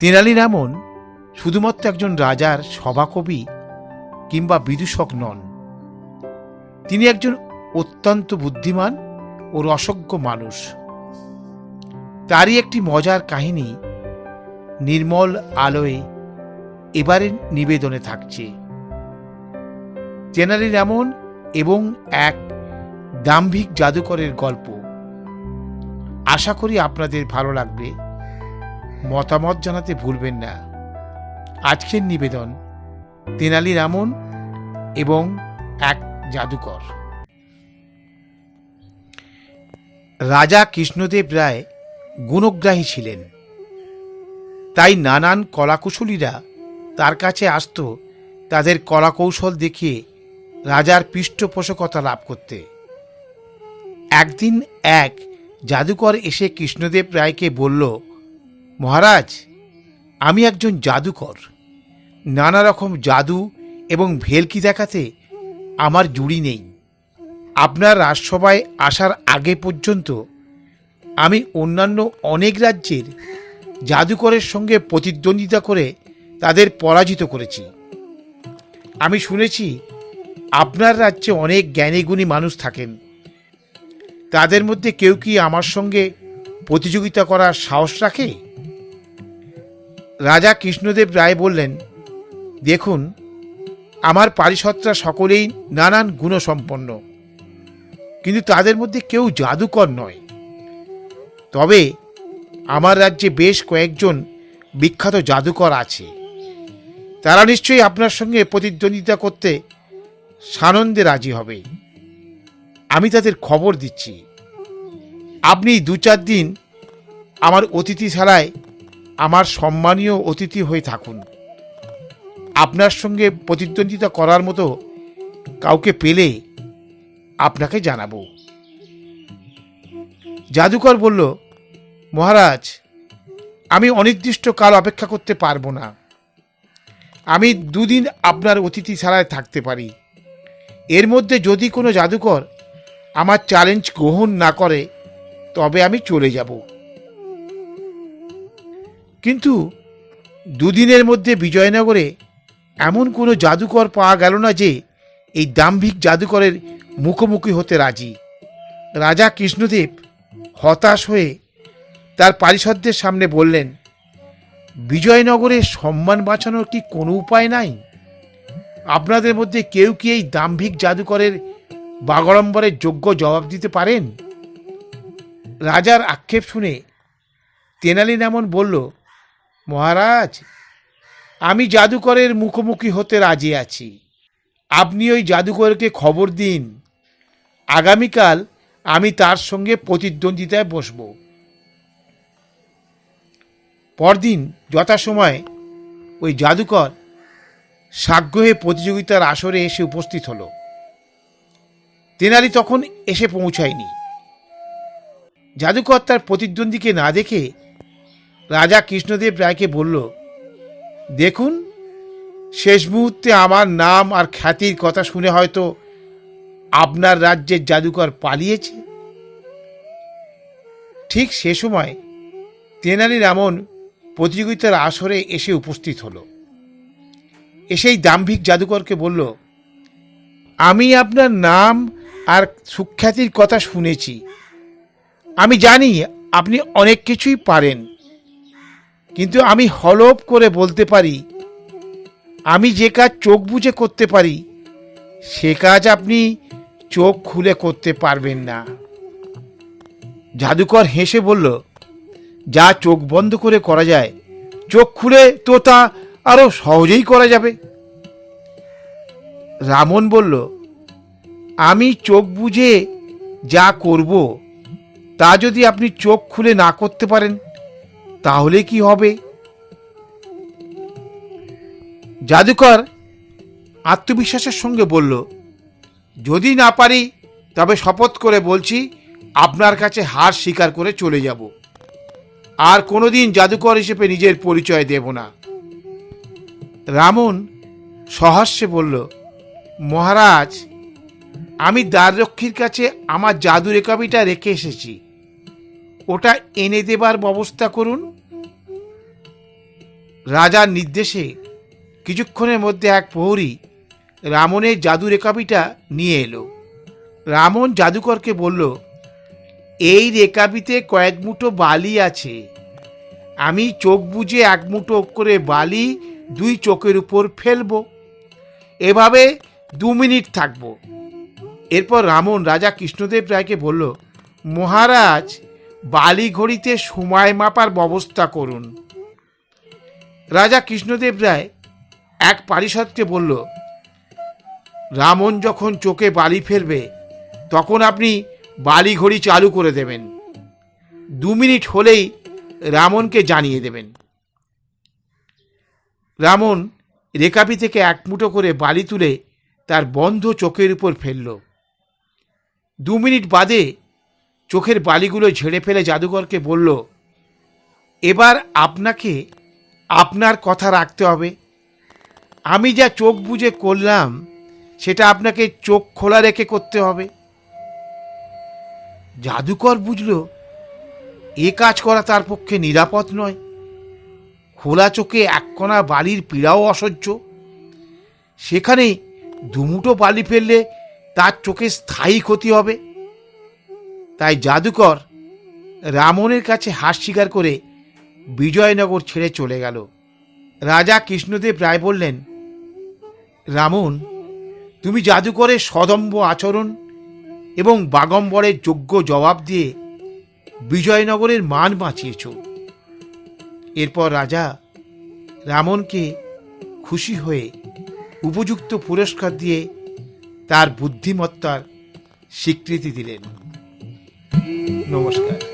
Tenali Ramon শুধুমাত্র একজন রাজার সভাকবি কিংবা বিদূষক নন। তিনি একজন অত্যন্ত বুদ্ধিমান ও রসজ্ঞ মানুষ। তারই একটি মজার কাহিনী নির্মল আলোয় এবারে নিবেদনে থাকছে। তেনালি রামন এবং এক দাম্ভিক জাদুকরের গল্প। আশা করি আপনাদের ভালো লাগবে। মতামত জানাতে ভুলবেন না। আজকের নিবেদন তেনালি রামন এবং এক জাদুকর। রাজা কৃষ্ণদেব রায় গুণগ্রাহী ছিলেন। তাই নানান কলাকুশলীরা তার কাছে আসত তাদের কলাকৌশল দেখিয়ে রাজার পৃষ্ঠপোষকতা লাভ করতে। একদিন এক জাদুকর এসে কৃষ্ণদেব রায়কে বলল মহারাজ, আমি একজন জাদুকর। নানা রকম জাদু এবং ভেলকি দেখাতে আমার জুড়ি নেই। আপনার রাজসভায় আসার আগে পর্যন্ত আমি অন্যান্য অনেক রাজ্যের জাদুকরের সঙ্গে প্রতিদ্বন্দ্বিতা করে তাদের পরাজিত করেছি। আমি শুনেছি আপনার রাজ্যে অনেক জ্ঞানীগুণী মানুষ থাকেন। তাদের মধ্যে কেউ কি আমার সঙ্গে প্রতিযোগিতা করার সাহস রাখে? রাজা কৃষ্ণদেব রায় বললেন, দেখুন, আমার পারিষদরা সকলেই নানান গুণসম্পন্ন, কিন্তু তাদের মধ্যে কেউ জাদুকর নয়। তবে আমার রাজ্যে বেশ কয়েকজন বিখ্যাত জাদুকর আছে। তারা নিশ্চয়ই আপনার সঙ্গে প্রতিদ্বন্দ্বিতা করতে সানন্দে রাজি হবে। আমি তাদের খবর দিচ্ছি। আপনি দু চার দিন আমার অতিথিশালায় আমার সম্মানীয় অতিথি হয়ে থাকুন। আপনার সঙ্গে প্রতিদ্বন্দ্বিতা করার মতো কাউকে পেলে আপনাকে জানাব। জাদুকর বলল, মহারাজ, আমি অনির্দিষ্ট কাল অপেক্ষা করতে পারব না। আমি দুদিন আপনার অতিথিশালায় থাকতে পারি। এর মধ্যে যদি কোনো জাদুকর আমার চ্যালেঞ্জ গ্রহণ না করে, তবে আমি চলে যাব। কিন্তু দুদিনের মধ্যে বিজয়নগরে এমন কোনো জাদুকর পাওয়া গেল না যে এই দাম্ভিক জাদুকরের মুখোমুখি হতে রাজি। রাজা কৃষ্ণদেব হতাশ হয়ে তার পারিষদদের সামনে বললেন, বিজয়নগরে সম্মান বাঁচানোর কি কোনো উপায় নাই? আপনাদের মধ্যে কেউ কি এই দাম্ভিক জাদুকরের বাগড়ম্বরের যোগ্য জবাব দিতে পারেন? রাজার আক্ষেপ শুনে তেনালি এমন বলল মহারাজ, আমি জাদুকরের মুখোমুখি হতে রাজি আছি। আপনি ওই জাদুকরকে খবর দিন। আগামীকাল আমি তার সঙ্গে প্রতিদ্বন্দ্বিতায় বসব। পরদিন যথাসময়ে ওই জাদুকর সাগ্রহে প্রতিযোগিতার আসরে এসে উপস্থিত হলো। তেনালি তখন এসে পৌঁছায়নি। জাদুকর তার প্রতিদ্বন্দ্বীকে না দেখে রাজা কৃষ্ণদেব রায়কে বলল, দেখুন, শেষ মুহূর্তে আমার নাম আর খ্যাতির কথা শুনে হয়তো আপনার রাজ্যের জাদুকর পালিয়েছে। ঠিক সে সময় তেনালি রামন প্রতিযোগিতার আসরে এসে উপস্থিত হলো। এসেই দাম্ভিক জাদুকরকে বলল, আমি আপনার নাম আর সুখ্যাতির কথা শুনেছি। আমি জানি আপনি অনেক কিছুই পারেন। কিন্তু আমি হলপ করে বলতে পারি, আমি যে কাজ চোখ বুঝে করতে পারি, সে কাজ আপনি চোখ খুলে করতে পারবেন না। জাদুকর হেসে বলল, যা চোখ বন্ধ করে করা যায়, চোখ খুলে তো তা আরও সহজেই করা যাবে। রামন বলল, আমি চোখ বুঝে যা করব, তা যদি আপনি চোখ খুলে না করতে পারেন তাহলে কি হবে? জাদুকর আত্মবিশ্বাসের সঙ্গে বলল, যদি না পারি, তবে শপথ করে বলছি, আপনার কাছে হার স্বীকার করে চলে যাব। আর কোনোদিন জাদুকর হিসেবে নিজের পরিচয় দেব না। রামন সহাস্যে বলল, মহারাজ, আমি দ্বাররক্ষীর কাছে আমার জাদু রেকাবিটা রেখে এসেছি। ওটা এনে দেবার ব্যবস্থা করুন। রাজার নির্দেশে কিছুক্ষণের মধ্যে এক প্রহরী রামনের জাদু রেকাবিটা নিয়ে এলো। রামন জাদুকরকে বলল, এই রেকাবিতে কয়েক মুঠো বালি আছে। আমি চোখ বুজে এক মুঠো করে বালি দুই চোখের উপর ফেলব। এভাবে দু মিনিট থাকব। এরপর রামন রাজা কৃষ্ণদেব রায়কে বলল, মহারাজ বালি ঘড়িতে সময় মাপার ব্যবস্থা করুন। রাজা কৃষ্ণদেব রায় এক পারিষদকে বলল, রামন যখন চোখে বালি ফেলবে, তখন আপনি বালি ঘড়ি চালু করে দেবেন। দু মিনিট হলেই রামনকে জানিয়ে দেবেন। রামন রেকাবি থেকে এক মুঠো করে বালি তুলে তার বন্ধ চোখের উপর ফেলল। দু মিনিট বাদে চোখের বালিগুলো ঝেড়ে ফেলে জাদুকরকে বলল, এবার আপনাকে আপনার কথা রাখতে হবে। আমি যা চোখ বুজে করলাম, সেটা আপনাকে চোখ খোলা রেখে করতে হবে। জাদুকর বুঝল, এ কাজ করা তার পক্ষে নিরাপদ নয়। খোলা চোখে এক কণা বালির পীড়াও অসহ্য। সেখানে দুমুটো বালি ফেললে তার চোখে স্থায়ী ক্ষতি হবে। তাই জাদুকর রামনের কাছে হাস স্বীকার করে বিজয়নগর ছেড়ে চলে গেল। রাজা কৃষ্ণদেব রায় বললেন, রামন, তুমি জাদুকরের সদম্ব আচরণ এবং বাগম্বরের যোগ্য জবাব দিয়ে বিজয়নগরের মান বাঁচিয়েছ। এরপর রাজা রামনকে খুশি হয়ে উপযুক্ত পুরস্কার দিয়ে তার বুদ্ধিমত্তার স্বীকৃতি দিলেন। নমস্কার।